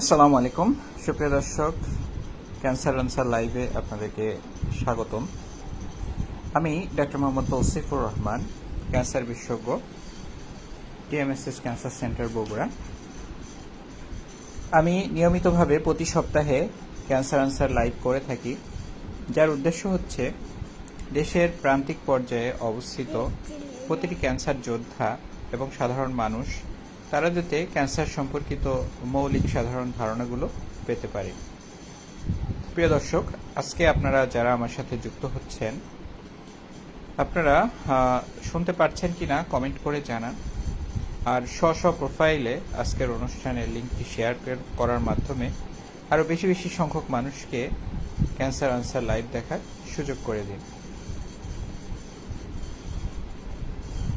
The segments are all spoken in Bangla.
আসসালামু আলাইকুম। সুপ্রিয় দর্শক ক্যান্সার আনসার লাইভে আপনাদেরকে স্বাগতম। আমি ডক্টর মোহাম্মদ তৌসিফুর রহমান ক্যান্সার বিশেষজ্ঞ টিএমএসএস ক্যান্সার সেন্টার বগুড়া। আমি নিয়মিতভাবে প্রতি সপ্তাহে ক্যান্সার আনসার লাইভ করে থাকি, যার উদ্দেশ্য হচ্ছে দেশের প্রান্তিক পর্যায়ে অবস্থিত প্রতিটি ক্যান্সার যোদ্ধা এবং সাধারণ মানুষ তারা যাতে ক্যান্সার সম্পর্কিত মৌলিক সাধারণ ধারণাগুলো পেতে পারে। প্রিয় দর্শক, আজকে আপনারা যারা আমার সাথে যুক্ত হচ্ছেন, আপনারা শুনতে পাচ্ছেন কিনা কমেন্ট করে জানান। আর স্ব স্ব প্রোফাইলে আজকের অনুষ্ঠানের লিঙ্কটি শেয়ার করার মাধ্যমে আরও বেশি বেশি সংখ্যক মানুষকে ক্যান্সার আনসার লাইভ দেখার সুযোগ করে দিন।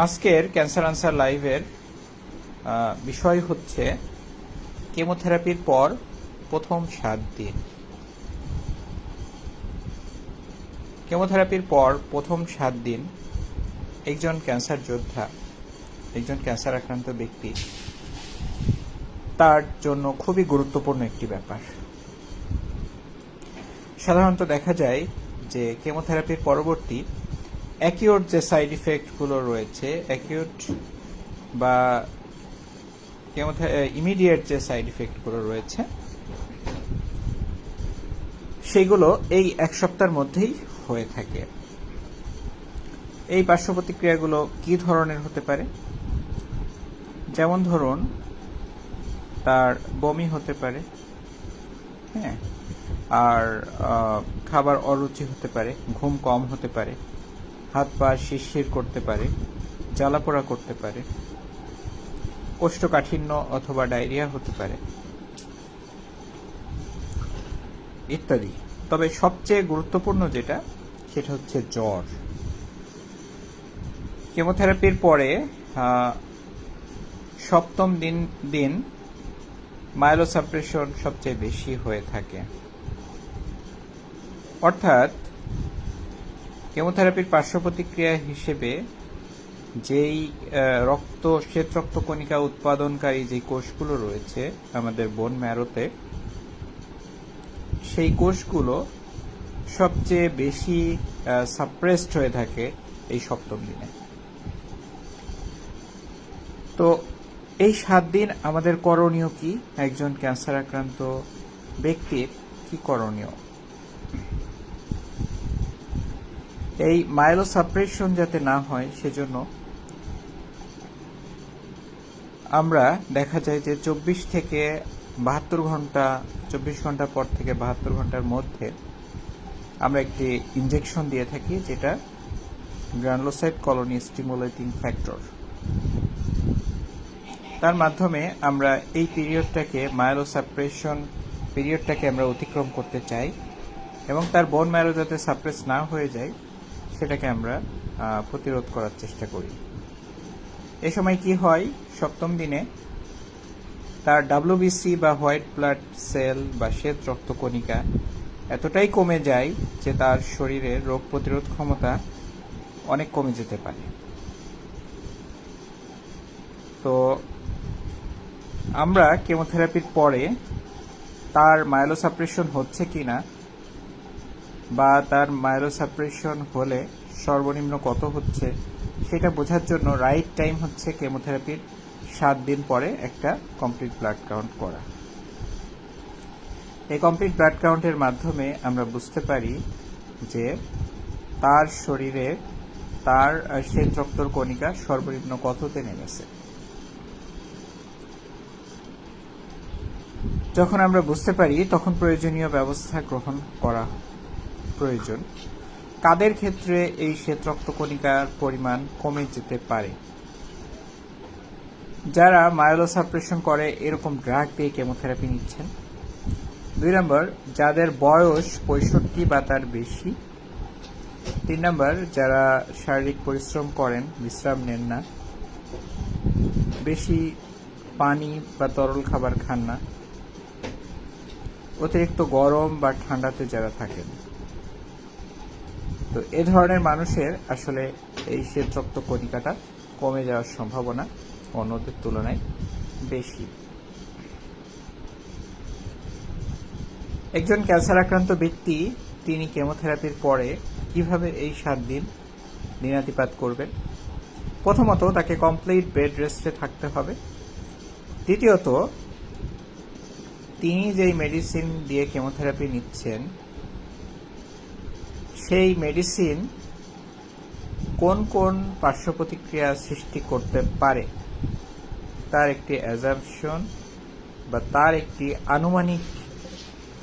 আজকের ক্যান্সার আনসার লাইভের বিষয় হচ্ছে কেমোথেরাপির পর প্রথম সাত দিন। কেমোথেরাপির পর প্রথম সাত দিন একজন ক্যান্সার যোদ্ধা, একজন ক্যান্সার আক্রান্ত ব্যক্তি তার জন্য খুবই গুরুত্বপূর্ণ একটি ব্যাপার। সাধারণত দেখা যায় যে কেমোথেরাপির পরবর্তী অ্যাকিউট যে সাইড ইফেক্টগুলো রয়েছে অ্যাকিউট বা ইমিডিয়েট যে সাইড ইফেক্টগুলো রয়েছে, সেগুলো এই এক সপ্তাহের মধ্যেই হয়ে থাকে। এই পার্শ্ব প্রতিক্রিয়াগুলো কি ধরনের হতে পারে? যেমন ধরুন, তার বমি হতে পারে হ্যাঁ আর খাবার অরুচি হতে পারে, ঘুম কম হতে পারে, হাত পা শিরশির করতে পারে, জ্বালাপোড়া করতে পারে কোষ্ঠকাঠিন্য অথবা ডায়রিয়া হতে পারে। ইত্যাদি। তবে সবচেয়ে গুরুত্বপূর্ণ যেটা, সেটা হচ্ছে জ্বর। কেমোথেরাপির পরে সপ্তম দিন দিন মাইলোসাপ্রেশন সবচেয়ে বেশি হয়ে থাকে। অর্থাৎ, কেমোথেরাপির পার্শ্ব প্রতিক্রিয়া হিসেবে যেই রক্ত শ্বেত রক্ত কণিকা উৎপাদনকারী যে কোষগুলো রয়েছে আমাদের বোন ম্যারোতে সেই কোষগুলো সবচেয়ে বেশি সাপ্রেসড হয়ে থাকে এই সপ্তম দিনে। তো এই সাত দিন আমাদের করণীয় কি? একজন ক্যান্সার আক্রান্ত ব্যক্তির কি করণীয়? এই মাইলোসাপ্রেশন যাতে না হয়, সেজন্য আমরা দেখা যায় যে চব্বিশ থেকে বাহাত্তর ঘণ্টা, চব্বিশ ঘণ্টা পর থেকে বাহাত্তর ঘণ্টার মধ্যে আমরা একটি ইনজেকশন দিয়ে থাকি যেটা গ্রানুলোসাইট কলোনি স্টিমুলেটিং ফ্যাক্টর তার মাধ্যমে আমরা এই পিরিয়ডটাকে মায়োলোসাপ্রেশন পিরিয়ডটাকে আমরা অতিক্রম করতে চাই এবং তার বোন ম্যারো যাতে সাপ্রেস না হয়ে যায়, সেটাকে আমরা প্রতিরোধ করার চেষ্টা করি। এ সময় কি হয়? সপ্তম দিনে তার ডাব্লিউবিসি বা হোয়াইট ব্লাড সেল বা শ্বেত রক্তকণিকা এতটাই কমে যায় যে তার শরীরের রোগ প্রতিরোধ ক্ষমতা অনেক কমে যেতে পারে। তো আমরা কেমোথেরাপির পরে তার মায়োলোসাপ্রেশন হচ্ছে কিনা বা তার মায়োলোসাপ্রেশন হলে সর্বনিম্ন কত হচ্ছে সেটা বোঝার জন্য রাইট টাইম হচ্ছে কেমোথেরাপির সাত দিন পরে একটা কমপ্লিট ব্লাড কাউন্ট করা। এই কমপ্লিট ব্লাড কাউন্টের মাধ্যমে আমরা বুঝতে পারি যে তার শরীরে তার আহ, শ্বেত রক্তর কণিকা সর্বনিম্ন কততে নেমেছে। যখন আমরা বুঝতে পারি তখন প্রয়োজনীয় ব্যবস্থা গ্রহণ করা প্রয়োজন। কাদের ক্ষেত্রে এই শ্বেত রক্তকণিকার পরিমাণ কমে যেতে পারে? যারা মায়োলোসাপ্রেশন করে, এরকম ড্রাগ দিয়ে কেমোথেরাপি নিচ্ছেন? দুই নম্বর, যাদের বয়স পঁয়ষট্টি বা তার বেশি। তিন নম্বর, যারা শারীরিক পরিশ্রম করেন, বিশ্রাম নেন না। বেশি পানি বা তরল খাবার খান না। অতিরিক্ত গরম বা ঠান্ডাতে যারা থাকেন। তো এ ধরনের মানুষের আসলে এই শ্বেত রক্ত কণিকাটা কমে যাওয়ার সম্ভাবনা অন্যদের তুলনায় বেশি। একজন ক্যান্সার আক্রান্ত ব্যক্তি তিনি কেমোথেরাপির পরে কীভাবে এই সাত দিন দিনাতিপাত করবেন? প্রথমত তাকে কমপ্লিট বেড রেস্টে থাকতে হবে। দ্বিতীয়ত, তিনি যেই মেডিসিন দিয়ে কেমোথেরাপি নিচ্ছেন সেই মেডিসিন কোন কোন পার্শ্ব প্রতিক্রিয়া সৃষ্টি করতে পারে? তার একটি অ্যাজাম্পশন বা তার একটি আনুমানিক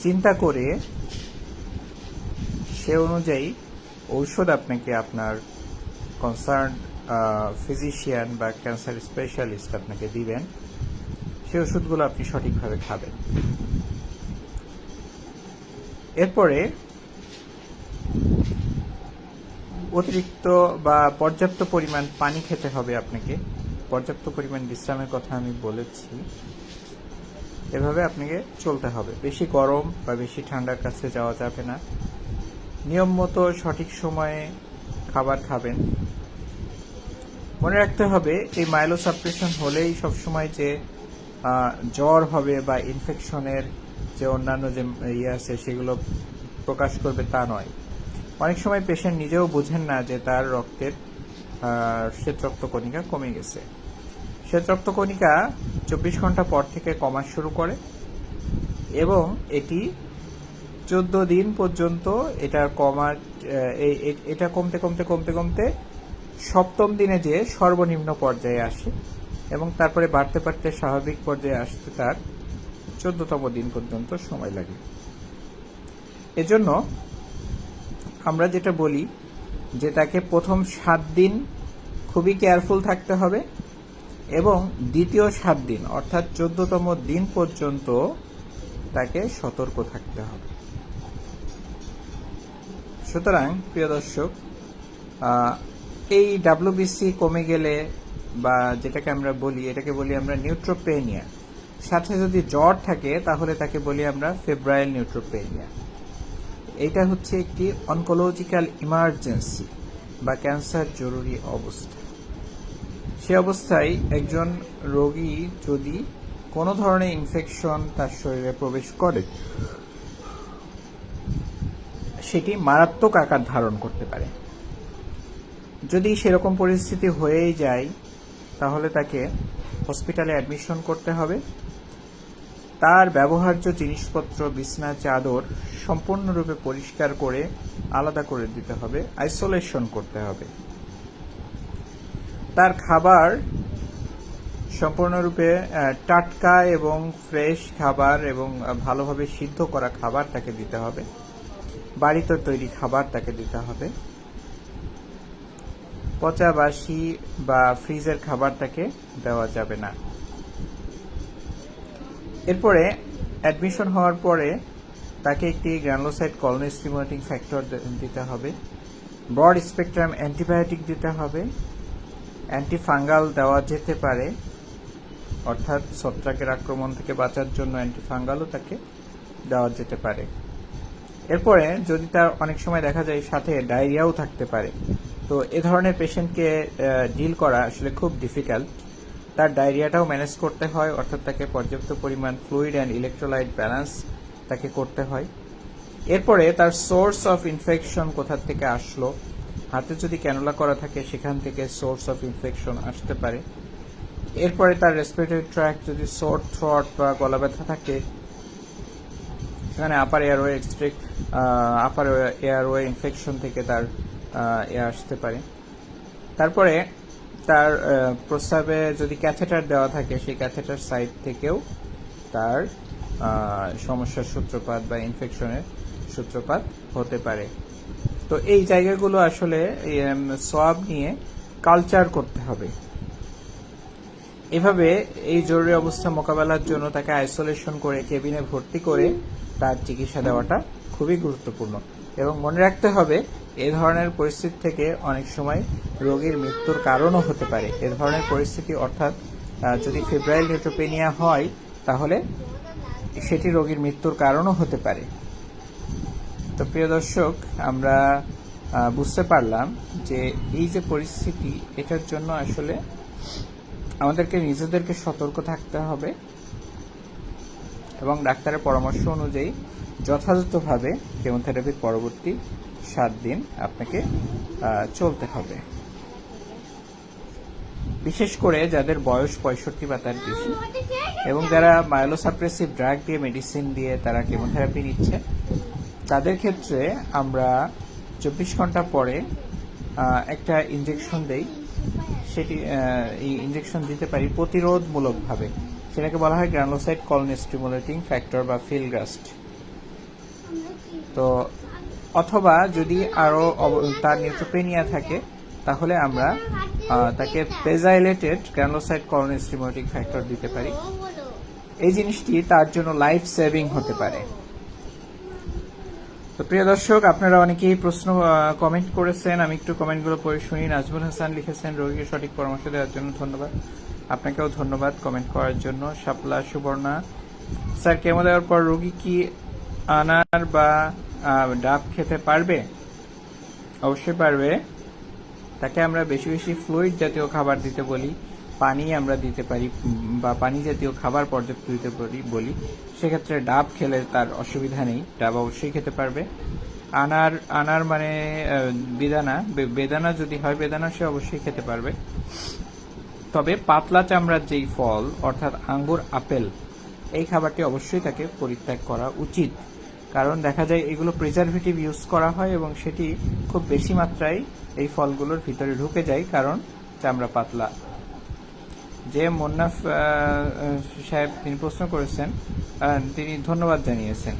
চিন্তা করে সে অনুযায়ী ঔষধ আপনাকে আপনার কনসার্ন ফিজিশিয়ান বা ক্যান্সার স্পেশালিস্ট আপনাকে দিবেন। সেই ওষুধগুলো আপনি সঠিকভাবে খাবেন। এরপরে অতিরিক্ত বা পর্যাপ্ত পরিমাণ পানি খেতে হবে আপনাকে। পর্যাপ্ত পরিমাণ বিশ্রামের কথা আমি বলেছি। এভাবে আপনাকে চলতে হবে। বেশি গরম বা বেশি ঠান্ডার কাছে যাওয়া যাবে না। নিয়ম মতো সঠিক সময়ে খাবার খাবেন। মনে রাখতে হবে, এই মাইলোসাপ্রেশন হলেই সবসময় যে জ্বর হবে বা ইনফেকশনের যে অন্যান্য যে ইয়ে আছে সেগুলো প্রকাশ করবে তা নয়। অনেক সময় পেশেন্ট নিজেও বুঝেন না যে তার রক্তের আহ, শ্বেত রক্তকণিকা কমে গেছে। শ্বেত রক্তকণিকা চব্বিশ ঘণ্টা পর থেকে কমা শুরু করে এবং এটি চোদ্দ দিন পর্যন্ত এটা কমা এটা কমতে কমতে কমতে কমতে সপ্তম দিনে যে সর্বনিম্ন পর্যায়ে আসে এবং তারপরে বাড়তে বাড়তে স্বাভাবিক পর্যায়ে আসতে তার চোদ্দতম দিন পর্যন্ত সময় লাগে। এজন্য আমরা যেটা বলি যে তাকে প্রথম সাত দিন খুবই কেয়ারফুল থাকতে হবে এবং দ্বিতীয় সাত দিন, অর্থাৎ চোদ্দতম দিন পর্যন্ত তাকে সতর্ক থাকতে হবে। সুতরাং, প্রিয় দর্শক এই ডাব্লিউবিসি কমে গেলে বা যেটাকে আমরা বলি, এটাকে বলি আমরা নিউট্রোপেনিয়া সাথে যদি জ্বর থাকে, তাহলে তাকে বলি আমরা ফেব্রাইল নিউট্রোপেনিয়া এটা হচ্ছে একটি অনকোলজিক্যাল ইমার্জেন্সি বা ক্যান্সার জরুরি অবস্থা। সে অবস্থায় একজন রোগী যদি কোনো ধরনের ইনফেকশন তার শরীরে প্রবেশ করে, সেটি মারাত্মক আকার ধারণ করতে পারে। যদি সেরকম পরিস্থিতি হয়েই যায়, তাহলে তাকে হসপিটালে অ্যাডমিশন করতে হবে। তার ব্যবহার্য জিনিসপত্র, বিছনা, চাদর সম্পূর্ণরূপে পরিষ্কার করে আলাদা করে দিতে হবে আইসোলেশন করতে হবে। তার খাবার সম্পূর্ণরূপে টাটকা এবং ফ্রেশ খাবার এবং ভালোভাবে সিদ্ধ করা খাবার তাকে দিতে হবে। বাড়িতে তৈরি খাবার তাকে দিতে হবে। পচা বাসি বা ফ্রিজের খাবার তাকে দেওয়া যাবে না। এরপরে অ্যাডমিশন হওয়ার পরে তাকে একটি গ্র্যানুলোসাইট কলোনি স্টিমুলেটিং ফ্যাক্টর দিতে হবে। ব্রড স্পেকট্রাম অ্যান্টিবায়োটিক দিতে হবে। অ্যান্টিফাঙ্গাল দেওয়া যেতে পারে। অর্থাৎ ছত্রাকের আক্রমণ থেকে বাঁচার জন্য অ্যান্টিফাঙ্গালও তাকে দেওয়া যেতে পারে। এরপরে যদি তার অনেক সময় দেখা যায় সাথে ডায়রিয়াও থাকতে পারে। তো এ ধরনের পেশেন্টকে ডিল করা আসলে খুব ডিফিকাল্ট তার ডায়রিয়াটাও ম্যানেজ করতে হয়, অর্থাৎ তাকে পর্যাপ্ত পরিমাণ ফ্লুইড অ্যান্ড ইলেকট্রোলাইট ব্যালেন্স তাকে করতে হয়। এরপরে তার সোর্স অফ ইনফেকশন কোথা থেকে আসলো? হাতে যদি ক্যানোলা করা থাকে, সেখান থেকে সোর্স অফ ইনফেকশন আসতে পারে। এরপরে তার রেসপিরেটরি ট্র্যাক যদি সোর থ্রট বা গলা ব্যথা থাকে, সেখানে upper airway extract upper airway infection থেকে তার এ আসতে পারে। তারপরে তার প্রস্রাবে যদি ক্যাথেটার দেওয়া থাকে, সেই ক্যাথেটার সাইড থেকেও তার সমস্যার সূত্রপাত বা ইনফেকশনের সূত্রপাত হতে পারে। তো এই জায়গাগুলো আসলে সোয়াব নিয়ে কালচার করতে হবে। এভাবে এই জরুরি অবস্থা মোকাবেলার জন্য তাকে আইসোলেশন করে কেবিনে ভর্তি করে তার চিকিৎসা দেওয়াটা খুবই গুরুত্বপূর্ণ। এবং মনে রাখতে হবে এ ধরনের পরিস্থিতি থেকে অনেক সময় রোগীর মৃত্যুর কারণও হতে পারে। এ ধরনের পরিস্থিতি অর্থাৎ যদি ফেব্রাইল নিউট্রোপেনিয়া হয়, তাহলে সেটি রোগীর মৃত্যুর কারণও হতে পারে। তো প্রিয় দর্শক, আমরা বুঝতে পারলাম যে এই যে পরিস্থিতি, এটার জন্য আসলে আমাদেরকে নিজেদেরকে সতর্ক থাকতে হবে এবং ডাক্তারের পরামর্শ অনুযায়ী যথাযথভাবে কেমোথেরাপির পরবর্তী সাত দিন আপনাকে চলতে হবে। বিশেষ করে যাদের বয়স পঁয়ষট্টি বা তার বেশি, এবং যারা মাইলোসাপ্রেসিভ ড্রাগ দিয়ে মেডিসিন দিয়ে তারা কেমোথেরাপি নিচ্ছে, তাদের ক্ষেত্রে আমরা চব্বিশ ঘণ্টা পরে একটা ইঞ্জেকশন দেই। সেটি এই ইঞ্জেকশন দিতে পারি প্রতিরোধমূলকভাবে। সেটাকে বলা হয় গ্রানোসাইট কলন স্টিমুলেটিং ফ্যাক্টর বা ফিলগাস্ট তো অথবা যদি আরও তার নিউট্রোপেনিয়া থাকে, তাহলে আমরা তাকে pegylated granulocyte colony stimulating factor দিতে পারি। এই জিনিসটি তার জন্য লাইফ সেভিং হতে পারে। তো প্রিয় দর্শক, আপনারা অনেকেই প্রশ্ন কমেন্ট করেছেন। আমি একটু কমেন্টগুলো পড়ে শুনি। নাজমুল হাসান লিখেছেন, রোগীকে সঠিক পরামর্শ দেওয়ার জন্য ধন্যবাদ। আপনাকেও ধন্যবাদ কমেন্ট করার জন্য। শাপলা সুবর্ণা, স্যার কেমো দেওয়ার পর রোগী কি আনার বা ডাব খেতে পারবে? অবশ্যই পারবে। তাকে আমরা বেশি বেশি ফ্লুইড জাতীয় খাবার দিতে বলি, পানি আমরা দিতে পারি বা পানি জাতীয় খাবার পর্যাপ্ত দিতে পারি, বলি। সেক্ষেত্রে ডাব খেলে তার অসুবিধা নেই, ডাব অবশ্যই খেতে পারবে। আনার আনার মানে বেদানা বেদানা যদি হয়, বেদানা সে অবশ্যই খেতে পারবে। তবে পাতলা চামড়ার যেই ফল, অর্থাৎ আঙ্গুর, আপেল, এই খাবারটি অবশ্যই তাকে পরিত্যাগ করা উচিত। কারণ দেখা যায় এগুলো প্রিজারভেটিভ ইউজ করা হয় এবং সেটি খুব বেশি মাত্রায় এই ফলগুলোর ভিতরে ঢুকে যায় কারণ চামড়া পাতলা। যে মোন্নাফ সাহেব তিনি প্রশ্ন করেছেন তিনি ধন্যবাদ জানিয়েছেন।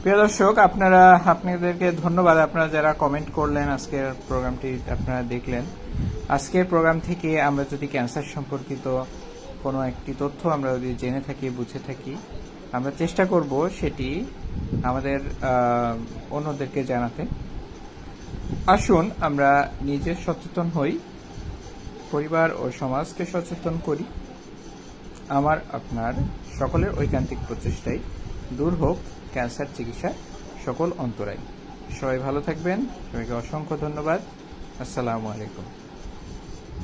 প্রিয় দর্শক, আপনারা, আপনাদেরকে ধন্যবাদ। আপনারা যারা কমেন্ট করলেন, আজকের প্রোগ্রামটি আপনারা দেখলেন। আজকের প্রোগ্রাম থেকে আমরা যদি ক্যান্সার সম্পর্কিত কোনো একটি তথ্য আমরা যদি জেনে থাকি, বুঝে থাকি আমরা চেষ্টা করব সেটি আমাদের অন্যদেরকে জানাতে। আসুন, আমরা নিজে সচেতন হই, পরিবার ও সমাজকে সচেতন করি। আমার, আপনার সকলের ঐকান্তিক প্রচেষ্টায় দূর হোক ক্যান্সার চিকিৎসা সকল অন্তরায়। সবাই ভালো থাকবেন। সবাইকে অসংখ্য ধন্যবাদ। আসসালামু আলাইকুম।